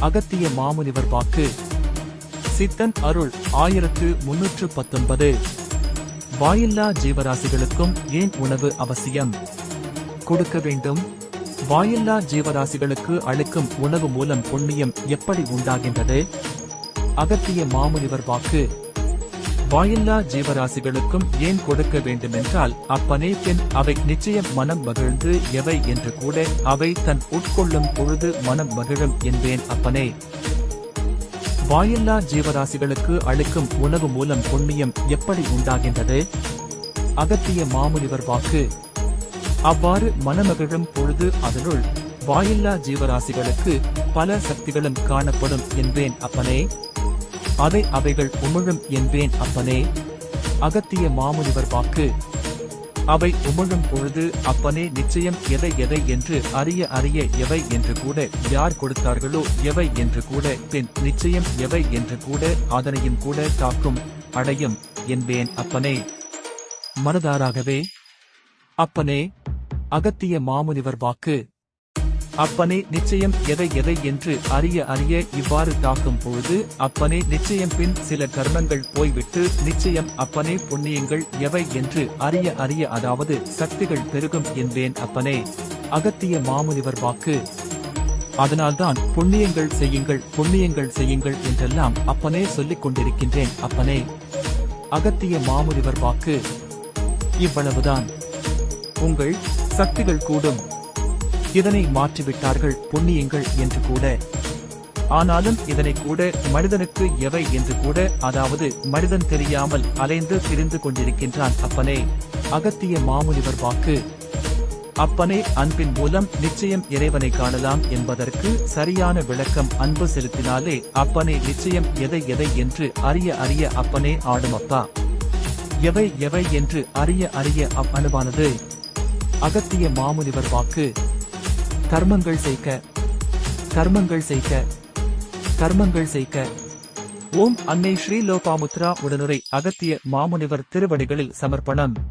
அகத்திய மாமுனிவர் வாக்கு. சித்தன் அருள் ஆயிரத்து முன்னூற்று பத்தொன்பது. வாயில்லா ஜீவராசிகளுக்கும் ஏன் உணவு அவசியம்? கொடுக்க வேண்டும். வாயில்லா ஜீவராசிகளுக்கு அளிக்கும் உணவு மூலம் புண்ணியம் எப்படி உண்டாகின்றது? அகத்திய மாமுனிவர் வாக்கு. வாயில்லா ஜீவராசிகளுக்கும் ஏன் கொடுக்க வேண்டுமென்றால் அப்பனே பின் அவை நிச்சயம் மனம் மகிழ்ந்து எவை என்று கூட அவை தன் உட்கொள்ளும் பொழுது மனம் மகிழும் என்பேன் அப்பனே. வாயில்லா ஜீவராசிகளுக்கு அளிக்கும் உணவு மூலம் புண்ணியம் எப்படி உண்டாகின்றது? அகத்திய மாமுனிவர் வாக்கு. அவ்வாறு மனமகிழும் பொழுது அதனுள் வாயில்லா ஜீவராசிகளுக்கு பல சக்திகளும் காணப்படும் என்பேன் அப்பனே. அதை அவைகள் உமிழும் என்பேன் அப்பனே. அகத்திய மாமுனிவர் வாக்கு. அவை உமிழும் பொழுது அப்பனே நிச்சயம் எதை எதை என்று அறிய அறிய எவை என்று கூட யார் கொடுத்தார்களோ எவை என்று கூட பின் நிச்சயம் எவை என்று கூட அதனையும் கூட தாக்கும் அடையும் என்பேன் அப்பனே. மனதாராகவே. அப்பனே அகத்திய மாமுனிவர் வாக்கு. அப்பனே நிச்சயம் எதை எதை என்று அறிய அறிய இவ்வாறு தாக்கும் பொழுது அப்பனே நிச்சயம் பின் சில கர்மங்கள் போய்விட்டு நிச்சயம் அப்பனே புண்ணியங்கள் எவை என்று அறிய அறிய அதாவது சக்திகள் பெருகும் என்பேன் அப்பனே. அகத்திய மாமுனிவர் வாக்கு. அதனால்தான் புண்ணியங்கள் செய்யுங்கள் புண்ணியங்கள் செய்யுங்கள் என்றெல்லாம் அப்பனே சொல்லிக் கொண்டிருக்கின்றேன் அப்பனே. அகத்திய மாமுனிவர் வாக்கு. இவ்வளவுதான். உங்கள் சக்திகள் கூடும். இதனை மாற்றிவிட்டார்கள் புண்ணியங்கள் என்று கூட. ஆனாலும் இதனை கூட மனிதனுக்கு எவை என்று கூட அதாவது மனிதன் தெரியாமல் அலைந்து திரிந்து கொண்டிருக்கின்றான் அப்பனே. அகத்திய மாமுனிவர் வாக்கு. அப்பனே அன்பின் மூலம் நிச்சயம் இறைவனை காணலாம் என்பதற்கு சரியான விளக்கம் அன்பு செலுத்தினாலே அப்பனே நிச்சயம் எதை எதை என்று அறிய அறிய அப்பனே ஆடும் அப்பா. எவை எவை என்று அறிய அறிய அவ் அனுபானது அகத்திய மாமுனிவர் வாக்கு. கர்மங்கள் செய்க. கர்மங்கள் செய்க. கர்மங்கள் செய்க. ஓம் அன்னை ஸ்ரீலோபாமுத்ரா உடனுரை அகத்திய மாமுனிவர் திருவடிகளில் சமர்ப்பணம்.